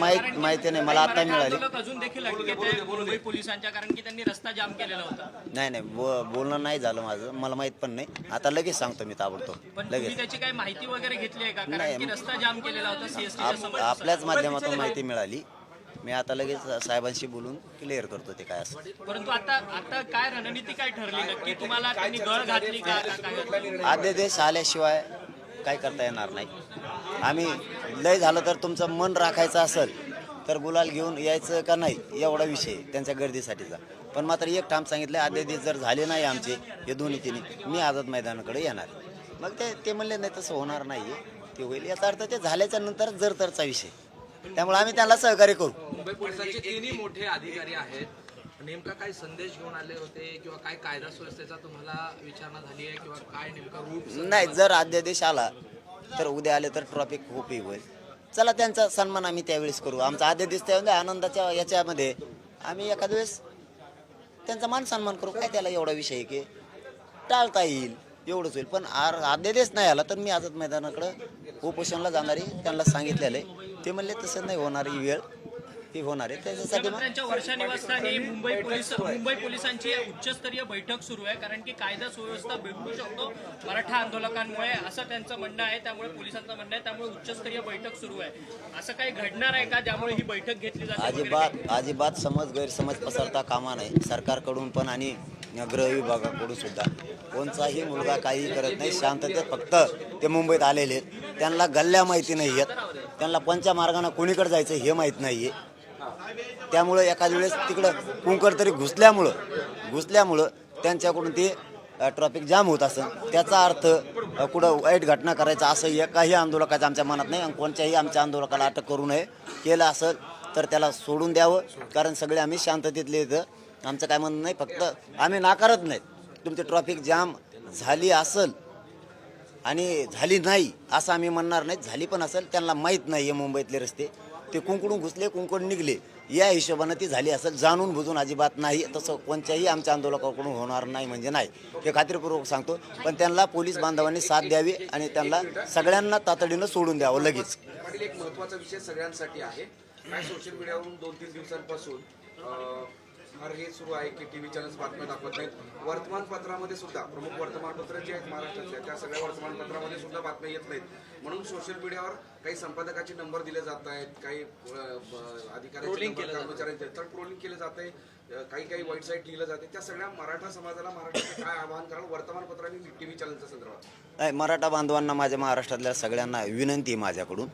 माहीत माहिती नाही मला आता मिळाली. अजून देखील अटकेत आहे. मुंबई पोलिसांच्या कारण की त्यांनी रस्ता जाम केलेला होता. नाही नाही बो- बोलणं नाही झालं माझं. मला माहीत पण नाही. आता लगेच सांगतो मी ताबडतोब. पण तुम्ही लगेच. त्याची काही माहिती वगैरे घेतली आहे का? नाही, कारण की रस्ता जाम केलेला होता सीएसटीच्या आप- समोर. आपल्याच माध्यमातून माहिती मिळाली. मी आता लगेच साहेबांशी बोलून क्लिअर करतो ते काय असं. परंतु आता आता काय रणनीती काय ठरली? नक्की तुम्हाला त्यांनी गळ घातली का? का काय घातली? आद्यदेश आल्याशिवाय काय करता येणार नाही. आम्ही लय झालं तर तुमचं मन राखायचं असेल तर गुलाल घेऊन यायचं का नाही एवढा विषय त्यांच्या गर्दीसाठीचा. पण मात्र एक ठाम सांगितलं आद्यदेश जर झाले नाही आमचे हे दोन्ही तिन्ही मी आझाद मैदानाकडे येणार मग ते ते म्हणले नाही तसं होणार नाही ते होईल. याचा अर्थ ते झाल्याच्यानंतर जर तरचा विषय त्यामुळे आम्ही त्यांना सहकार्य करू. मुंबई पोलिसांचे तिन्ही मोठे अधिकारी आहेत. नेमका काय संदेश घेऊन आले होते किंवा काय कायदा सुव्यवस्थेचा तुम्हाला विचारणा झाली आहे किंवा काय नेमका रूप नाही जर अध्यादेश आला तर उद्या आले तर ट्रॉफिक खूप होईल. चला त्यांचा सन्मान आम्ही त्यावेळेस करू. आमचा अध्यादेश म्हणजे आनंदाच्या याच्यामध्ये. आम्ही एखाद्या वेळेस त्यांचा मान सन्मान करू काय त्याला एवढा विषय आहे की टाळता येईल एवढंच होईल. पण आर अध्यादेश नाही आला तर मी आझाद मैदानाकडं उपोषणला जाणारी त्यांना सांगितलेलं आहे. ते म्हणले तसं नाही होणार ही वेळ. ती होणार आहे. त्याच्यासाठी वर्षा निवासस्थानी मुंबई पोलीस मुंबई पोलिसांची उच्चस्तरीय बैठक सुरू आहे कारण की कायदा सुव्यवस्था बिघडू शकतो मराठा आंदोलकांमुळे असं त्यांचं म्हणणं आहे. त्यामुळे पोलिसांचं म्हणणं आहे. त्यामुळे उच्चस्तरीय बैठक सुरू आहे. असं काही घडणार आहे का ज्यामुळे ही बैठक घेतली जाते? अजिबात अजिबात समज गैरसमज पसरता कामा नाही सरकारकडून पण आणि गृह विभागाकडून सुद्धा. कोणताही मुलगा काही करत नाही. शांततेत फक्त ते मुंबईत आलेले आहेत. त्यांना गल्ल्या माहिती नाही आहेत. त्यांना पंचा मार्गाने कोणीकडे जायचं हे माहीत नाही आहे त्यामुळं एखाद्या वेळेस तिकडं कुंकड तरी घुसल्यामुळं घुसल्यामुळं त्यांच्याकडून ते ट्रॉफिक जाम होत असं त्याचा अर्थ कुठं वाईट घटना करायचा असं एकाही आंदोलकाचं आमच्या मनात नाही आणि कोणत्याही आमच्या आंदोलकाला अटक करू नये. केलं असेल तर त्याला सोडून द्यावं कारण सगळे आम्ही शांततेतले इथं. आमचं काय म्हणणं नाही फक्त आम्ही नाकारत नाहीत. तुमची ट्रॉफिक जाम झाली असेल आणि झाली नाही असं आम्ही म्हणणार नाही. झाली पण असेल त्यांना माहीत नाही आहे मुंबईतले रस्ते. ते कुंकडून घुसले कुंकड निघले. या हिशोबानं ती झाली असं जाणून बुजून अजिबात नाही. तसं कोणत्याही आमच्या आंदोलकाकडून होणार नाही म्हणजे नाही. हे खात्रीपूर्वक सांगतो. पण त्यांना पोलीस बांधवांनी साथ द्यावी आणि त्यांना सगळ्यांना तातडीनं सोडून द्यावं लगेच. एक महत्त्वाचा विषय सगळ्यांसाठी आहे. सोशल मीडियावरून दोन तीन दिवसांपासून फार हे सुरू आहे की टीव्ही चॅनल्स बातम्या दाखवत नाहीत. वर्तमानपत्रामध्ये सुद्धा प्रमुख वर्तमानपत्र जे आहेत महाराष्ट्रातल्या त्या सगळ्या वर्तमानपत्रामध्ये सुद्धा बातम्या येत नाहीत. म्हणून सोशल मीडियावर काही संपादकाचे नंबर दिले जात आहेत काही अं, ब- अधिकाऱ्यांचे नंबर, कर्मचाऱ्यांचे. तर ट्रोलिंग केलं जात आहे. काही काही वाईट साईट लिहिलं जाते त्या सगळ्या मराठा समाजाला महाराष्ट्राचं काय आवाहन कराल वर्तमानपत्रांनी टीव्ही चॅनलच्या संदर्भात. नाही मराठा बांधवांना माझ्या महाराष्ट्रातल्या सगळ्यांना विनंती आहे माझ्याकडून.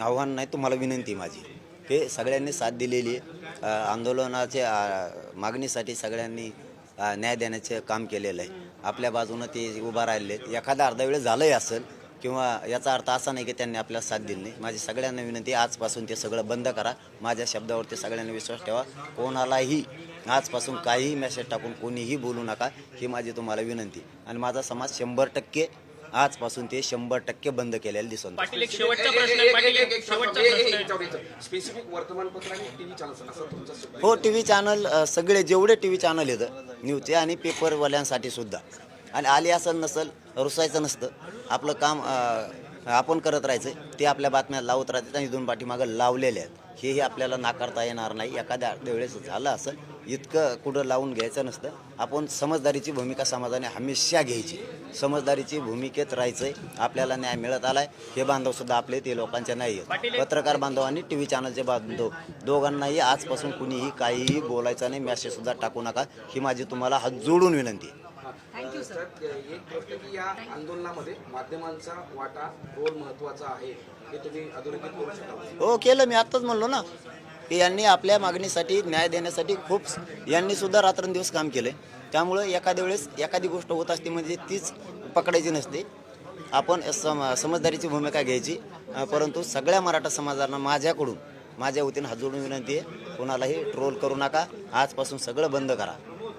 आव्हान नाही तुम्हाला विनंती माझी. हे सगळ्यांनी साथ दिलेली आहे. आंदोलनाच्या मागणीसाठी सगळ्यांनी न्याय देण्याचे काम केलेलं आहे. आपल्या बाजूनं ते उभा राहिले एखादा अर्धा वेळ झालंही असेल किंवा याचा अर्थ असा नाही की त्यांनी आपल्याला साथ दिली नाही. माझी सगळ्यांना विनंती आजपासून ते सगळं बंद करा. माझ्या शब्दावरती सगळ्यांनी विश्वास ठेवा. कोणालाही आजपासून काहीही मेसेज टाकून कोणीही बोलू नका. ही माझी तुम्हाला विनंती आणि माझा समाज शंभर टक्के आजपासून ते शंभर टक्के बंद केलेलं दिसून येतं. पाटील एक शेवटचा प्रश्न आहे पाटील एक शेवटचा प्रश्न. आहे स्पेसिफिक वर्तमानपत्र आणि टीव्ही चॅनल्स असं तुमचा शब्द हो टी व्ही चॅनल अ, सगळे जेवढे टी व्ही चॅनल येतं न्यूजचे आणि पेपरवाल्यांसाठी सुद्धा. आणि आले असेल नसेल रुसायचं नसतं. आपलं काम अ, आपण करत राहायचं ते आपल्या बातम्या लावत राहतात आणि इथून पाठीमागं लावलेले आहेत. हेही आपल्याला नाकारता येणार नाही. एखाद्या वेळेस झालं असं इतकं कुठं लावून घ्यायचं नसतं. आपण समजदारीची भूमिका समाजाने हमेशा घ्यायची. समजदारीची भूमिकेत राहायचंय. आपल्याला न्याय मिळत आलाय. हे बांधव सुद्धा आपले ते लोकांचे नाही आहेत. पत्रकार आणि टी व्ही चॅनलचे बांधव. दोघांनाही आजपासून कुणीही काहीही बोलायचं नाही. मॅसेज सुद्धा टाकू नका. ही माझी तुम्हाला हात जोडून विनंती आहे. सर एक गोष्ट की या आंदोलनामध्ये माध्यमांचा वाटा रोल महत्त्वाचा आहे हे तुम्ही अधोरेखित करू शकता. हो केलं मी आत्ताच म्हणलो ना की यांनी आपल्या मागणीसाठी न्याय देण्यासाठी खूप यांनी सुद्धा रात्रंदिवस काम केलं त्यामुळं एखाद्या वेळेस एखादी गोष्ट होत असते म्हणजे तीच पकडायची नसते. आपण सम समजदारीची भूमिका घ्यायची. परंतु सगळ्या मराठा समाजाला माझ्याकडून माझ्या वतीनं हात जोडून विनंती आहे कोणालाही ट्रोल करू नका. आजपासून सगळं बंद करा.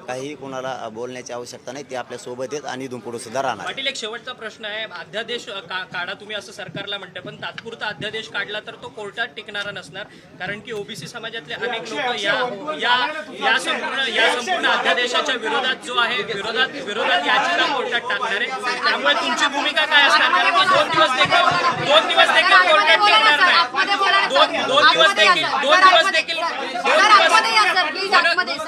काही कुणाला बोलण्याची आवश्यकता नाही ते आपल्यासोबत आहेत आणि इथून पुढे सुद्धा राहणार पाटील एक शेवटचा प्रश्न आहे. अध्यादेश का- काढा तुम्ही असं सरकारला म्हणते पण तात्पुरता अध्यादेश काढला तर तो कोर्टात टिकणारा नसणार कारण की ओबीसी समाजातले अनेक लोक या या या संपूर्ण या संपूर्ण अध्यादेशाच्या विरोधात जो आहे विरोधात विरोधात याचिका कोर्टात टाकणार आहे. त्यामुळे तुमची भूमिका काय असणार? कारण की दोन दिवस देखील दोन दिवस देखील कोर्टात टिकणार नाही. दोन दोन दिवस देखील दोन दिवस देखील दोन दिवस